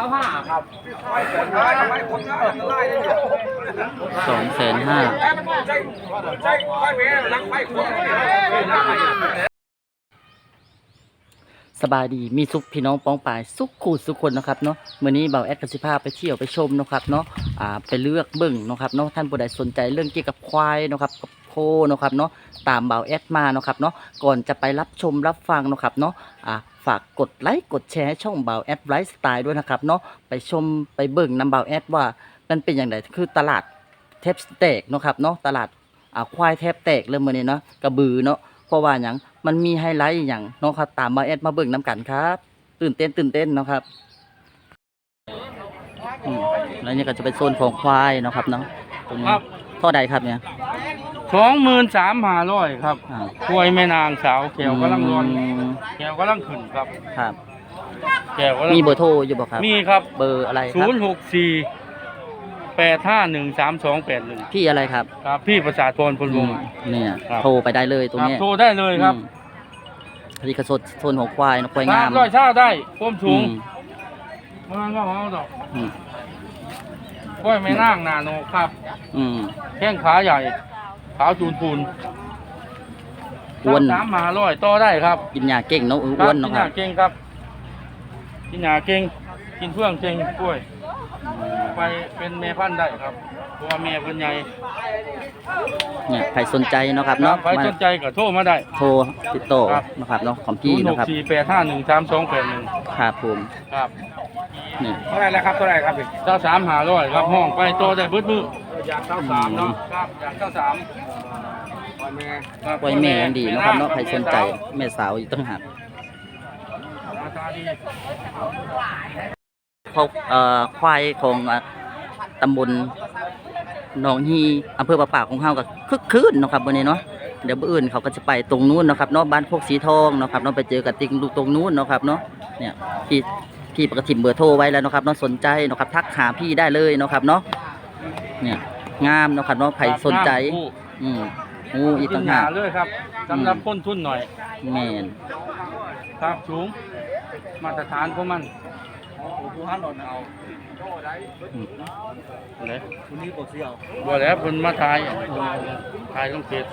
้าห้าครับสองแสนห้าสบายดีมีสุขพี่น้องป้องปายสุขคูสุขคนนะครับเนาะมื้อนี้เบาแอดกับสิภาไปเที่ยวไปชมนะครับเนาะอ่าไปเลือกเบิ่งนะครับเนาะท่านผู้ใดสนใจเรื่องเกี่ยวกับควายนะครับกับโคนะครับเนาะตามเบาแอดมาเนาะครับเนาะก่อนจะไปรับชมรับฟังนะครับเนาะอ่า ฝากกดไลค์กดแชร์ให้ช่องเบาแอดไลฟ์สไตล์ด้วยนะครับเนาะไปชมไปเบิ่งนำเบาแอดว่ามันเป็นอย่างไรคือตลาดเทปแตกเนาะครับเนาะตลาดอ่าควายแทบแตกเลยมื้อนี้เนาะกระบือเนาะเพราะว่าหยังมันมีไฮไลท์อหย่างเนาะครับตามมาแอดมาเบิ่งน้ำกันครับ ตื่นเต้นตื่นเต้นเนาะครับอืมแล้วนี่ก็จะเป็นโซนของควายเนาะครับเนาะตรงนี้ครับเท่าใดครับเนี่ย สองหมื่นสามห้าร้อยครับอ่ากล้วยแม่นางสาวแขวกำลังร้อนมแขวกำลังขึ้นครับครับ แขวกำลังมีเบอร์โทรอยู่บ่ครับมีครับเบอร์อะไรคศูรับนย์หกสี่แปดห้าหนึ่งสามสองแปดหนึ่งพี่อะไรครับครับพี่ประสาทพรพลวอืงมศ์ เนี่ย ครับ โทรไปได้เลยตรงครับเนี้ยโทรได้เลยครับอืมอันนี้ก็โซนโซนของควายเนาะควายสางามมร้อยเช่าได้ความสูงอืมมันก็เอาดอกอืมกล้วยแม่นางนาโนครับ อืมแข้งขาใหญ่ ขาวจูนปูนอ้วนสามห้าร้อยต่อได้ครับ กินยาเก่งเนาะอ้วนเนาะกินคหรันาบเก่งครับ กินหนาเก่ง กินเพื่องเก่งกล้วย ไปเป็นแม่พันธุ์ได้ครับเพราะว่าแม่เพิ่นใหญ่เนี่ยใครสนใจเนาะครับเนาะใครมาสนใจก็โทรมาได้ โทรติดต่อครับนะครับเนาะของ0พี่นะค6รับ4 8 5 1 3 2 8 1ครับผมครับนี่เท่าไหร่แล้วครับเท่าไหร่ครับเจ้าสามหาร้อยครับห้องไปโตได้เบิดมือ อยากเจ้าสามเนาะครับอยากเจ้าสามแม่ครับไว้แม่ยังดีเนาะครับเนาะใครสนใจแม่สาวอีกตั้งหากราคาดีเขาเอ่อควายของอะตำบลหนองฮีอำเภอปะปากของเฮาก็คึกคืนเนาะครับวันนี้เนาะเดี๋ยวมื้ออื่นเขาก็จะไปตรงนู้นเนาะครับเนาะบ้านพวกสีทองเนาะครับเนาะไปเจอกับติงลูกตรงนู้นเนาะครับเนาะเนี่ยพี่พี่ประทิมเบอร์โทรไว้แล้วเนาะครับเนาะสนใจเนาะครับทักหาพี่ได้เลยเนาะครับเนาะ เนี่ย งามเนาะครับเนาะใครสนใจผู้อืมงูอีกกิต่านงหหาาก เลยครับสำหรับคนทุนหน่อย แม่นครับสูง มาตรฐานของมันผู้หันเอาเอาอืมเลยวันนี้บ่เสียวบ่แล้วเพิ่นมาถ่ายอะถ่ายลงเพจ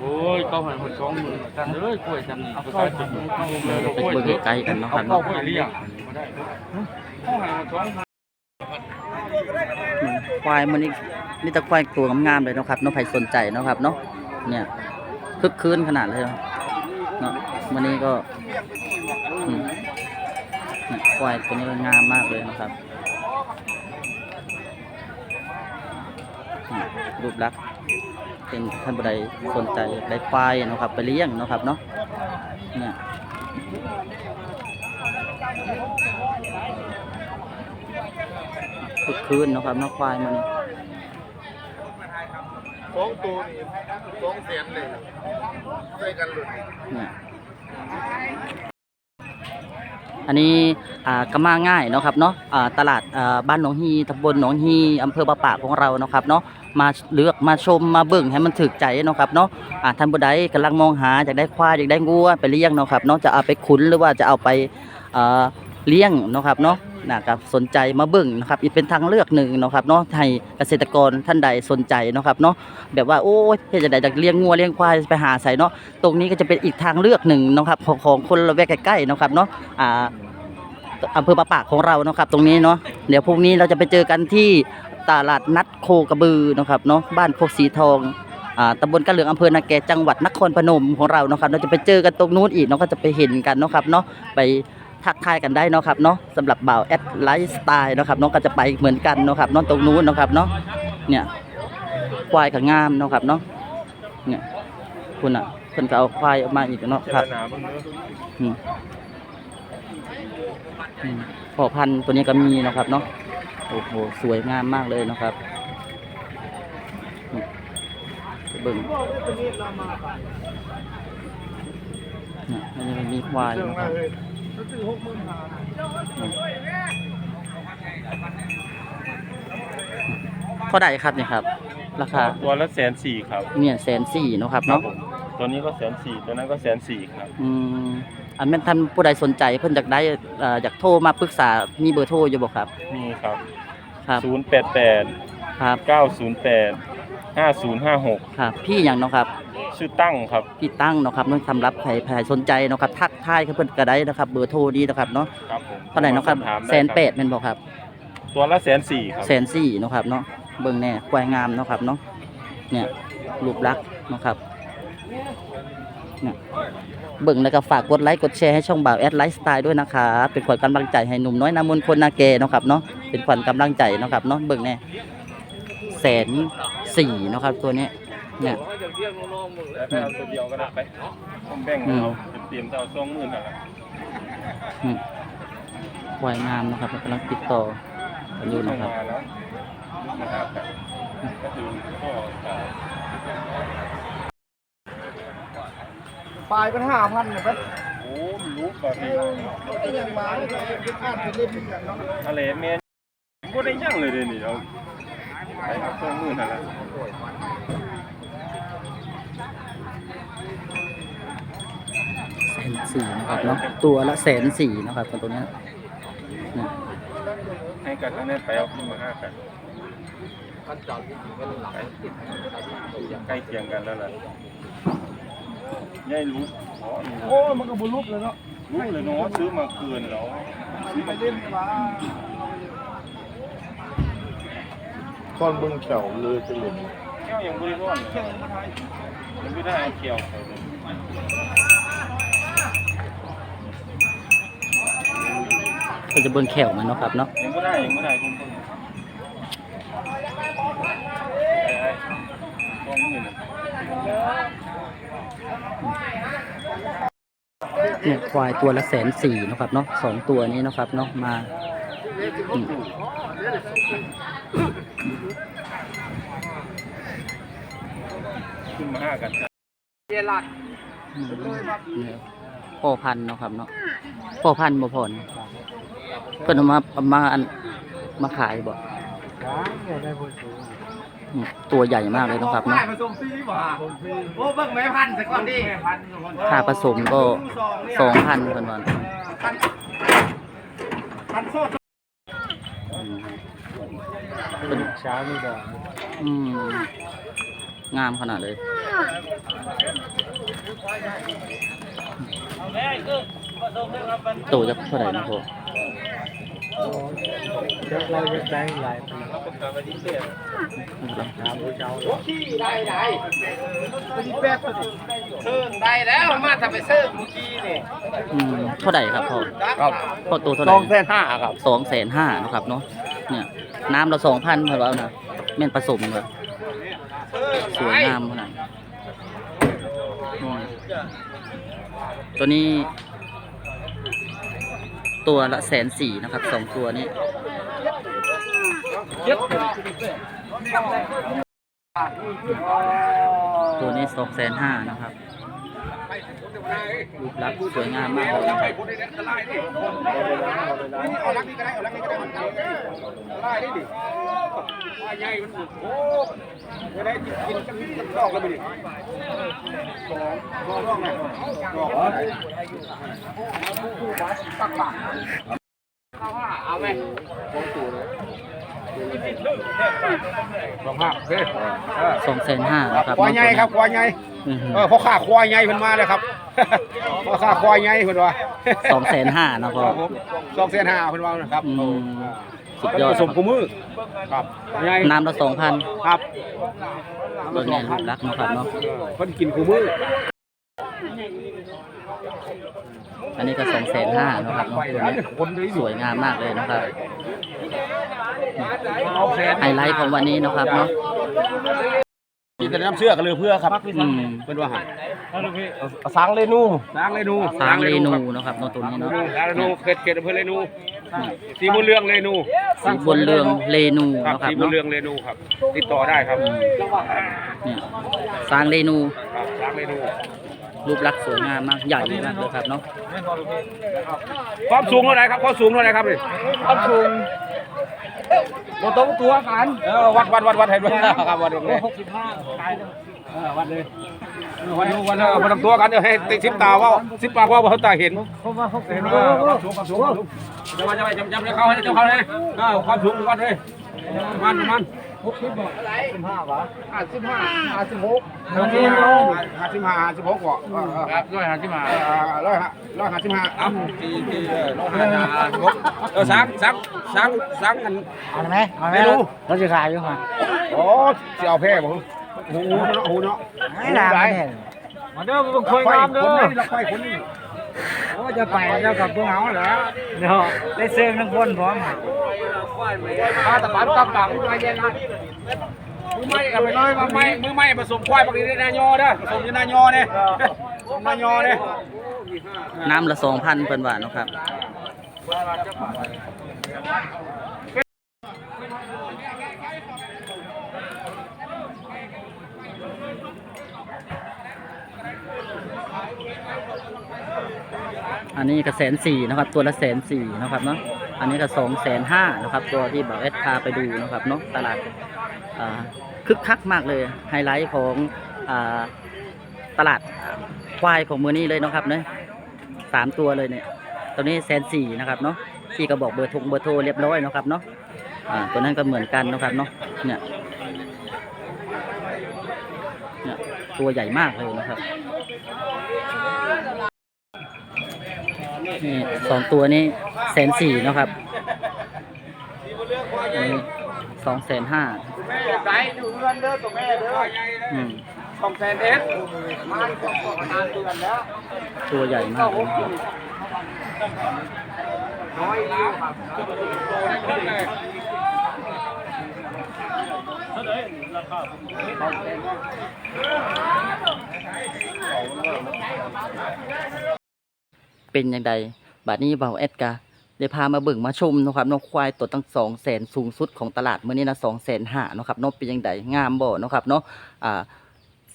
โอ้ยเขาให้มันสองหมื่นกันเอ้ยกล้วยจันนี่ก็ขายถึงเอาเลยไปกล้วยเบิ่งเถอะใกล้ๆกันเนาะคเอารับเข้าเนาะไปเลี้ยงบ่ได้เขาให้มันสองอืม ควายมันนี่นี่ต่ควายตัวงามๆเลยนะครับเนาะใครสนใจนะครับเนาะเนี่ยคึกคืนขนาดเลยเนาะวันนี้ก็ควายตัวนี้งามมากเลยนะครับรูปลักษณ์เป็นท่านผู้ใดสนใจได้ควายนะครับ ไปเลี้ยงนะครับเนาะเนี่ย คึกคืนเนาะครับเนาะควายมันนี่สองตัวนี่สองแสนเลยช่วยกันหลุดเนี่ยอันนี้อ่าก็มาง่ายเนาะครับเนาะอ่าตลาดอ่าบ้านหนองฮีตำบลหนองฮีอำเภอปะปากของเราเนาะครับเนาะมาเลือกมาชมมาเบิ่งให้มันถึกใจเนาะครับเนาะอ่าท่านผู้ใดกำลังมองหาอยากได้ควายอยากได้งัวไปเลี้ยงเนาะครับเนาะจะเอาไปขุนหรือว่าจะเอาไปอ่า เลี้ยงเนาะครับเนาะนะครับสนใจมาเบิ่งนะครับอีกเป็นทางเลือกหนึ่งนะครับเนาะให้เกษตรกรท่านใดสนใจนะครับเนาะแบบว่าโอ้ยเฮ็ดจังได๋จะเลี้ยงงัวเลี้ยงควายไปหาใส่เนาะตรงนี้ก็จะเป็นอีกทางเลือกหนึ่งนะครับของของคนละแวกใกล้ๆนะครับเนาะอ่าอำเภอปะปากของเราเนาะครับ ตรงนี้เนาะเดี๋ยวพรุ่งนี้เราจะไปเจอกันที่ตลาดนัดโคกระบือนะครับเนาะบ้านโคกสีทองอ่าตำบลกระเหลืองอำเภอนาแกจังหวัดนครพนมของเราเนาะครับ เราจะไปเจอกันตรงนู้นอีกเนาะก็จะไปเห็นกันเนาะครับเนาะไป ทักทายกันได้เนาะครับเนาะสำหรับบ่าวแอดไลฟ์สไตล์เนาะครับเนาะก็จะไปเหมือนกันเนาะครับเนาะตรงนู้นเนาะครับเนาะเนี่ยควายกับงามเนาะครับเนาะเนี่ยคุณอะเพิ่นก็เอาควายออกมาอีกเนาะครับอืมอืมพอพันธุ์ตัวนี้ก็มีเนาะครับเนาะโอ้โหสวยงามมากเลยเนาะครับเบิ่งเนี่ยอันนี้มันมีควายเนาะครับ อืมเท่าไหร่ครับเนี่ยครับ ราคาตัวละแสนสี่ครับเนี่ยแสนสี่เนาะครับเนาะผมตัวนี้ก็แสนสี่ตัวนั้นก็แสนสี่ครับอืมอันแม่นท่านผู้ใดสนใจเพิ่นอยากได้เอ่ออยากโทรมาปรึกษามีเบอร์โทรอยู่บ่ครับ มีครับครับ088ครับ 908 5056ครับพี่หยังเนาะครับ ชื่อตั้งครับ พี่ตั้งเนาะครับเนื่องสำหรับใครใครสนใจเนาะครับทักทายกับเพิ่นก็ได้นะครับเบอร์โทรนี้นะครับเนาะครับผมเท่าไหร่เนาะครับสอบถามแสได้นครับแปดแม่นบ่ครับตัวละแสนสี่ครับ แสนสี่เนาะครับเนาะเบิ่งแน่ควายงามเนาะครับเนาะเนี่ยรูปลักษณ์เนาะครับเนี่ยเบิ่งแล้วก็ฝากกดไลค์กดแชร์ให้ช่องบ่าวแอดไลฟ์สไตล์ด้วยนะครับเป็นขวัญกำลังใจให้หนุ่มน้อยนามนคนนาเกเนาะครับเนาะเป็นขวัญกำลังใจเนาะครับเนาะเบิ่งแน่แสน สี่เนาะครับตัวเนี้ยเนี่ยแล้วไปเอาตัวเดียวก็ได้ไปผมแบ่งอืมเอาเตรียมจะเอาสองหมื่นนั่นแหละอืมควายงามนะครับกำลังติดต่อกันอยู่ส่นะงครับมาแล้วนะครับก็คือพ่อจ่ายปลายเป็นห้าพันนะครับโอ้มันรู้แบบนี้ก็ยังมาเลยอ่านเป็นเล่มอย่างนั้นอะไรแม่นบ่ได้ยังเลยเดี๋ยวนี้ เอาไปเอาสองหมื่นนั่นแหละแสนสี่นะครับเนาะตัวละแสนสี่นะครับตัวเนี้ยเนี่ยให้กันอันนั้นไปเอาขึ้นมาห้ากันใกล้เคียงกันแล้วล่ะยายรู้อ๋อนี่โอ้มันก็บุลุกเลยเนาะรู้เลยเนาะซื้อมาเกินแล้วซื้อไปมาเล่นมา คอนเบิ่งแขวเลยจะเล่นแก้วยังบริร้อนเลยยังไม่ได้เกี่ยวไปเลยก็จะเบิ่งแขวมันเนาะครับเนาะยังไม่ได้ยังไม่ได้คุณผู้ไอ้ไอ้สองหมื่นน่ะเนี่ยควายตัวละแสนสี่นะครับเนาะสองตัวนี้นะครับเนาะมา ขึ้นมาห้ากันอืมเนี่ยพ่อพันธุ์เนาะครับเนาะพ่อพันธุ์บ่พอนะเพิ่นเอามาเอามาอันมาขายบ่อืมตัวใหญ่มากเลยเนาะครับเนาะ ผสมฟรีบ่โอ้เบิ่งแม่พันธุ์สักก่อนดิค่าผสมก็สองพันเพิ่นว่าพันโซ่อืม เป็นช้ามีบ่อืมงามขนาดเลยตัวจะเท่าไหร่นะพ่อเดี๋ยวเราจะได้หลายปีขี้ได้ได้ที่แป๊บเซิร์งได้แล้วมาทำไปเซิร์งเมื่อกี้นี่อืมเท่าไหร่ครับพ่อครับพ่อตัวเท่าไหสร่องแสนห้าครับสองแสนห้านะครับเนาะ เนี่ย น้ำเราสองพันเท่าแล้วนะแม่นผสมเลยสวยงามขนาดตัวนี้ ตัวละแสนสี่นะครับสองตัวนี้ตัวนี้สองแสนห้านะครับ รูปลักษณ์สวยงามมากเลยนะครับเอาลักนี่ก็ได้เอาลักนี่ก็ได้มันไล่ได้ดิว่าใหญ่มันโอ้จะได้กินกินกันกันรอกแล้วไปดิสองสองรอกนะรอกตักปากเอา ไหมสองตัวเลยสองห้าเฮ้ยสองแสนห้านะครับควายใหญ่ครับควายใหญ่อือฮึเออพ่อข้าควายใหญ่เพิ่นมาแล้วครับพ่อข้าควายใหญ่เพิ่นว่าสองแสนห้านะพ่อครับผมสองแสนห้าเพิ่นว่านะครับอืมสุดมันยอผดสมกูมือครับใหญ่น้ำละสองพันครับตัวนี้รูปลักษณ์เนาะครับเนาะ เพิ่นกินกูมือ อันนี้ก็สองแสนห้านะครับเนาะตัวนี้คนได้สวยงามมากเลยนะครับเอาแสนไฮไลท์ของวันนี้นะครับเนาะกินแต่น้ำเชื่อกันเลยเพื่อครับอืมเป็นว่าหันสังเรนูสังเรนูสางเรนูนะครับเนาะตัวนี้เนาะสังเรนูเขตเขตอำเภอเรนูสีบุญเรืองเรนูสีบนเรืองเรนูครับนะครับสีบุญเนาะเรืองเรนูครับ ติดต่อได้ครับเนี่ยสางเรนูครับสังเรนู รูปลักษณ์สวยงามมากใหญ่มากเลยครับเนาะความสูงเท่าไหร่ครับความสูงเท่าไหร่ครับนี่ความสูงบ่ตรงตัวกันเออวัดวัดวัดวัดให้ด้วยครับวัดเลยหกสิบห้าตายแล้วเออวัดเลยเออวัดดูวัดเออบ่ต้องตัวกันเดี๋ยวให้ติดสิบตาเว่าสิบปากเว่าบ่เขาตาเห็นเพราะว่าหกสิบเห็นห้าว่าความสูงความสูงความสูงจะมาจะไปจำจำจะเข้าให้เจ้าเขาเลยเออความสูงวัดเลยมันมัน หกสิบบอกสิบห้าวะห้าสิบห้าห้าสิบหกห้าสิบหกห้าสิบห้าห้าสิบหกว่ะเออเออครับด้วยหาที่มาเออร้อยห้าร้อยห้าสิบห้าเอ้าทีทีเออร้อยห้าสิบหกเออสักสักสักสักกันเอาไหมเอาไหมไม่รู้เราจะขายอยู่ค่ะโอ้สิเอาแพ้บ่หูเนาะหูเนาะไม่ได้มาเด้อมึงคอยงามเด้อเราไฟคนนี้ โอ้จะไปเจ้ากับพวกเขาเหรอเนาะได้เสื้อทั้งคนพร้อมข้าตะบันกำลังมาเย็นนะมือไม้เอาไปเลยมือไม้มือไม้ผสมควายปกตินายอเด้อผสมยูนายอเนี่ยนายอเนี่ยน้ำละสองพันเพิ่นว่าเนะครับ อันนี้ก็แสนสี่นะครับ ตัวละแสนสี่นะครับเนาะอันนี้ก็สองแสนห้านะครับ ตัวที่บอกเอสพาไปดูนะครับเนาะตลาดคึกคักมากเลยไฮไลท์ของอตลาดควายของมือนี้เลยนะครับเนาะสามตัวเลยเนี่ยตัวนี้แสนสี่นะครับเนาะที่ก็บอกเบอร์ทงเบอร์โทรเรียบร้อยนะครับเนาะตัวนั้นก็เหมือนกันนะครับเนาะเนี่ยเนี่ยตัวใหญ่มากเลยนะครับ นี่สองตัวนี้แสนสี่นะครับสองแสนห้าแม่ใจอยู่เรือนเด้อตัวแม่เด้อสองแสนเอ็ดมาสองนานเดือนแล้วตัวใหญ่มากนะครับน้อยแล้วครับ เป็นยังไงบัดนี้เบาแอดกาได้พามาเบิ่งมาชมนะครับนกควายตัวตั้งสองแสนสูงสุดของตลาดเมื้อนี้นะสองแสนห้านะครับนกเป็นยังไงงามบ่นะครับเนาะอ่า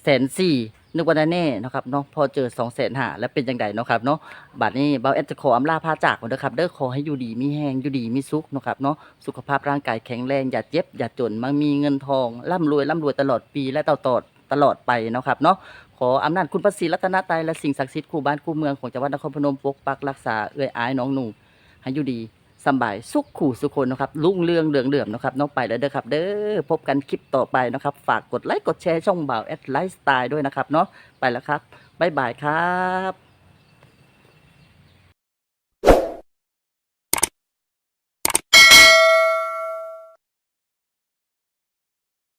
แสนสี่นึกว่าแน่นะครับเนาะพอเจอสองแสนห้าแล้วเป็นยังไงเนาะครับเนาะบัดนี้เบาแอดจะขออำลาพาจากก่อนเด้อครับเด้อขอให้อยู่ดีมีแหงอยู่ดีมีสุขนะครับเนาะสุขภาพร่างกายแข็งแรงอย่าเจ็บอย่าจนมั่งมีเงินทองร่ำรวยร่ำรวยตลอดปีและตลอด ตลอดไปเนาะครับเนาะขออำนาจคุณพระศรีรัตนตรัยและสิ่งศักดิ์สิทธิ์คู่บ้านคู่เมืองของจังหวัดนครพนมปกปักรักษาเอื้อยอายน้องหนุ่งให้อยู่ดีสบายสุขขู่สุขคนนะครับลุ่งเรืองเหลืองเหลื่อมนะครับน้องไปแล้วเด้อครับเด้อพบกันคลิปต่อไปนะครับ ฝากกดไลค์กดแชร์ช่องบ่าวแอดไลฟ์สไตล์ด้วยนะครับเนาะไปแล้วครับบ๊ายบายครับ